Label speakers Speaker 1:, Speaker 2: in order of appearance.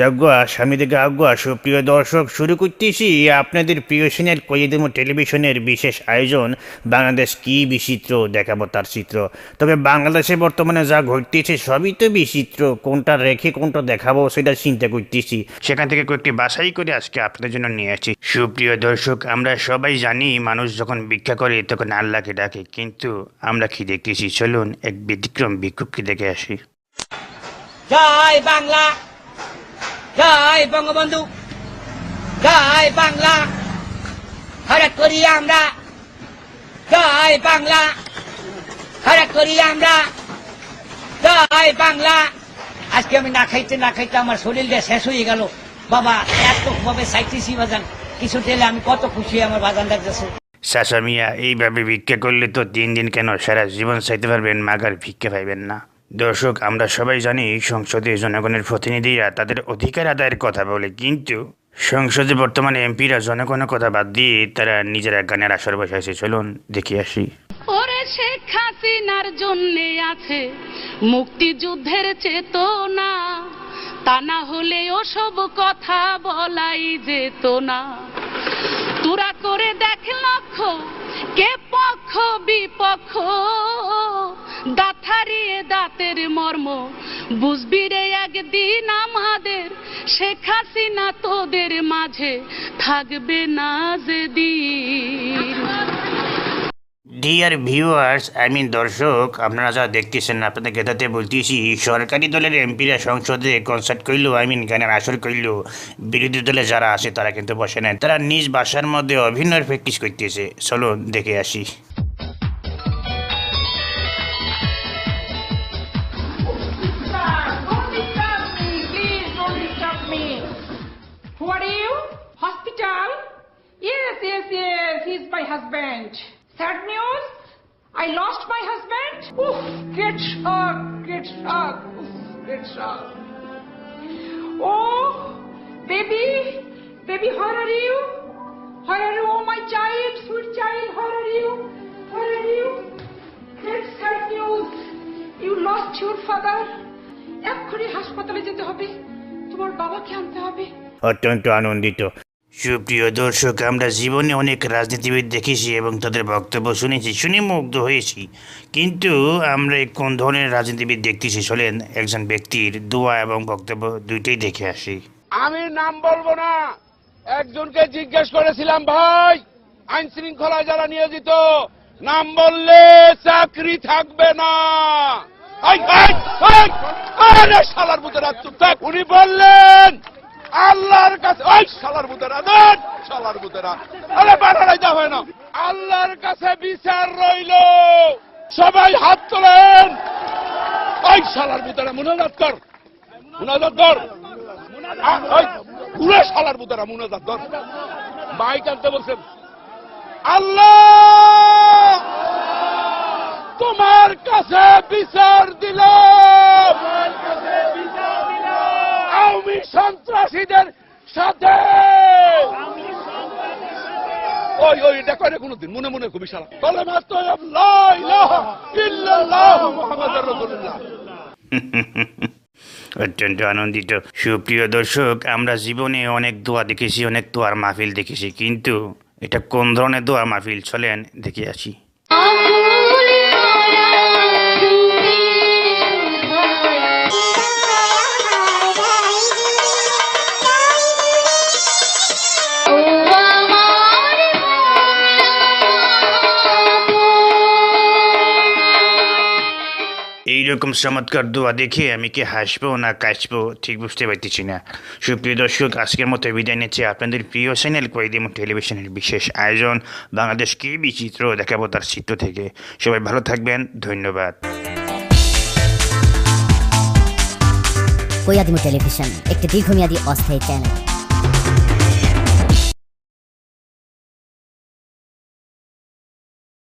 Speaker 1: যজ্ঞা স্বামী থেকে আজ্ঞা সুপ্রিয় দর্শক, শুরু করতেছি আপনাদের প্রিয় সিনের কইদিম টেলিভিশনের বিশেষ আয়োজন, বাংলাদেশ কি বিচিত্র দেখাবো তার চিত্র। তবে বাংলাদেশে বর্তমানে যা ঘটতেছে সবই তো বিচিত্র, কোনটা রেখে কোনটা দেখাবো সেটা চিন্তা করতেছি। সেখান থেকে কয়েকটি বাছাই করে আজকে আপনাদের জন্য নিয়ে আসছি। সুপ্রিয় দর্শক, আমরা সবাই জানি, মানুষ যখন ভিক্ষা করে তখন আল্লাহকে ডাকে, কিন্তু আমরা কি দেখতেছি? চলুন এক ব্যতিক্রম ভিক্ষুককে দেখে আসি।
Speaker 2: জয় বাংলা! জয় বঙ্গবন্ধু, জয় বাংলা। হঠাৎ করি আমরা, জয় বাংলা। হঠাৎ করি আমরা, জয় বাংলা। আজকে আমি না খাইতে না খাইতে আমার শরীরটা শেষ হয়ে গেল। বাবা এত ভাবে চাইতেছি বাজান। কিছু টেলে আমি কত খুশি আমার বাজান ডাকতেছে
Speaker 1: চাচা মিয়া, এইভাবে ভিক্ষা করলে তো দিন দিন কেন সারা জীবন চাইতে পারবেন, মাগার ভিক্ষা পাইবেন না। দর্শক, আমরা সবাই জানি সংসদে জনগণের প্রতিনিধিরা তাদের অধিকার আদায়ের কথা বলে, কিন্তু সংসদে বর্তমানে এমপিরা জনগণের কথা বাদ দিয়ে তারা নিজেরা গানের আসর বসাইছে চলুন, দেখে আসি।
Speaker 3: শেখ হাসিনার জন্যে আছে মুক্তিযুদ্ধের চেতনা। তা না হলে ওসব কথা বলাই যেত না। তোরা করে দেখ লক্ষ্য, কে পক্ষ, বিপক্ষ। দাথারিয়ে দাঁতের মর্ম। বুঝবি রে একদিন আমাদের, শেখ হাসিনা তোদের মাঝে থাকবে না যেদিন।
Speaker 1: ডিয়ার ভিউয়ার্স আই মিন দর্শক, আপনারা যা দেখতেছেন, আপনাদের গেতাতে বলতেছি, সরকারি দলের এমপিরা সংসদে কনসার্ট করল আই মিন গানের আসর করল বিরোধী দলে যারা আছে, তারা কিন্তু বসে নেন তারা নিজ বাসার মধ্যে অভিনয়ের প্র্যাকটিস করতেছে। চলো দেখে আসি।
Speaker 4: Yes, yes, he's my husband. Sad news? I lost my husband? Oof, great shock, great shock, Oof, great shock. Oh, baby, baby, where are you? Where are you? Oh, my child, sweet child, where are you? Where are you? Great sad news. You lost your father. এক্ষুনি হাসপাতালে যেতে হবে তোমার বাবাকে আনতে হবে
Speaker 1: অত্যন্ত আনন্দিত সুপ্রিয় দর্শক আমরা জীবনে অনেক রাজনীতিবিদ দেখেছি এবং তাদের বক্তব্য শুনেছি শুনে মুগ্ধ হয়েছি কিন্তু আমরা কোন ধরনের রাজনীতিবিদ দেখতেছি চলেন একজন ব্যক্তির দোয়া এবং বক্তব্য দুইটাই দেখে আসি
Speaker 5: আমি নাম বলব না একজনকে জিজ্ঞেস করেছিলাম ভাই আইন শৃঙ্খলায় যারা নিয়োজিত নাম বললে চাকরি থাকবে না শালার থাক উনি বললেন আল্লাহর কাছে ওই শালার বুতেরা দেন শালার বুতেরা আরে বানারাই যা হয় না। আল্লাহর কাছে বিচার রইল। সবাই হাত তোলেন। ওই শালার বুতেরা মুনাজাত কর। মুনাজাত কর। পুরো শালার বুতেরা মুনাজাত কর। বাইক আনতে বলছেন আল্লাহ তোমার কাছে বিচার দিল আওয়ামী সন্ত্রাসীদের সাথে! ওই ওই এটা করে কোনদিন মনে মনে খুবই সারা
Speaker 1: অত্যন্ত আনন্দিত। সুপ্রিয় দর্শক, আমরা জীবনে অনেক দোয়া দেখেছি, অনেক দোয়ার মাহফিল দেখেছি, কিন্তু এটা কোন ধরনের দোয়ার মাহফিল? চলেন, দেখে আসি। এইরকম চমৎকার দোয়া দেখে আমি কি হাসবো না কাশবো ঠিক বুঝতে পারতেছি না। সুপ্রিয় দর্শক, আজকের মতো বিদায় নিচ্ছে। আপনাদের প্রিয় চ্যানেল কয়েদিম টেলিভিশনের বিশেষ আয়োজন, বাংলাদেশ কি বিচিত্র দেখাবো তার চিত্র থেকে। সবাই ভালো থাকবেন। ধন্যবাদ।
Speaker 6: কৈয়াদিমু টেলিভিশন, একটি দীর্ঘমেয়াদী অস্থায়ী চ্যানেল